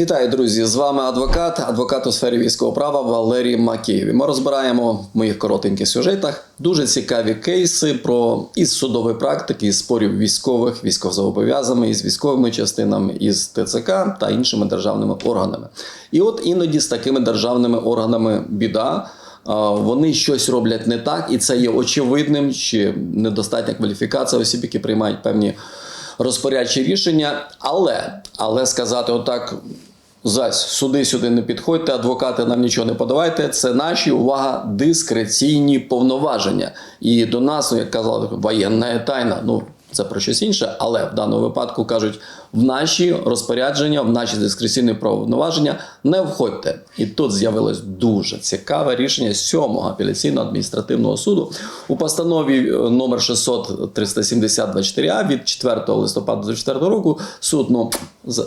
Вітаю, друзі! З вами адвокат, адвокат у сфері військового права Валерій Макеєв. Ми розбираємо в моїх коротеньких сюжетах дуже цікаві кейси про із судової практики, із спорів військових, військовозобов'язаними, із військовими частинами, із ТЦК та іншими державними органами. І от іноді з такими державними органами біда. Вони щось роблять не так, і це є очевидним, чи недостатня кваліфікація осіб, які приймають певні розпорядчі рішення. Але, але сказати отак. Зась, суди сюди не підходьте, адвокати нам нічого не подавайте. Це наші увага, дискреційні повноваження. І до нас, ну як казали, воєнна тайна. Ну це про щось інше, але в даному випадку кажуть, в наші розпорядження, в наші дискреційні повноваження не входьте. І тут з'явилось дуже цікаве рішення 7-го апеляційного адміністративного суду у постанові е, номер 600 370 24 а від 4 листопада 2024 року. Суд ну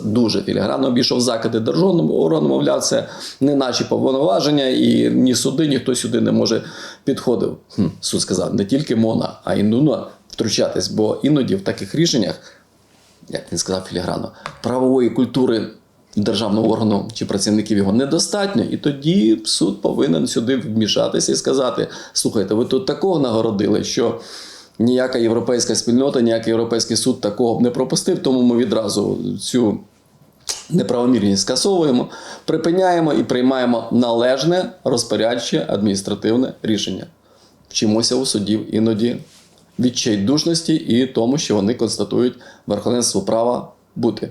дуже філігранно обійшов закиди державному органу, мовляв, це не наші повноваження, і ні суди, ніхто сюди не може підходив. Хм, суд сказав не тільки МОНА, а й НУНА втручатись, бо іноді в таких рішеннях як він сказав філіграно, правової культури державного органу чи працівників його недостатньо, і тоді суд повинен сюди вмішатися і сказати: слухайте, ви тут такого нагородили, що ніяка європейська спільнота, ніякий європейський суд такого б не пропустив, тому ми відразу цю. Неправомірність скасовуємо, припиняємо і приймаємо належне розпорядче адміністративне рішення. Вчимося у судів іноді відчайдушності і тому, що вони констатують верховенство права бути.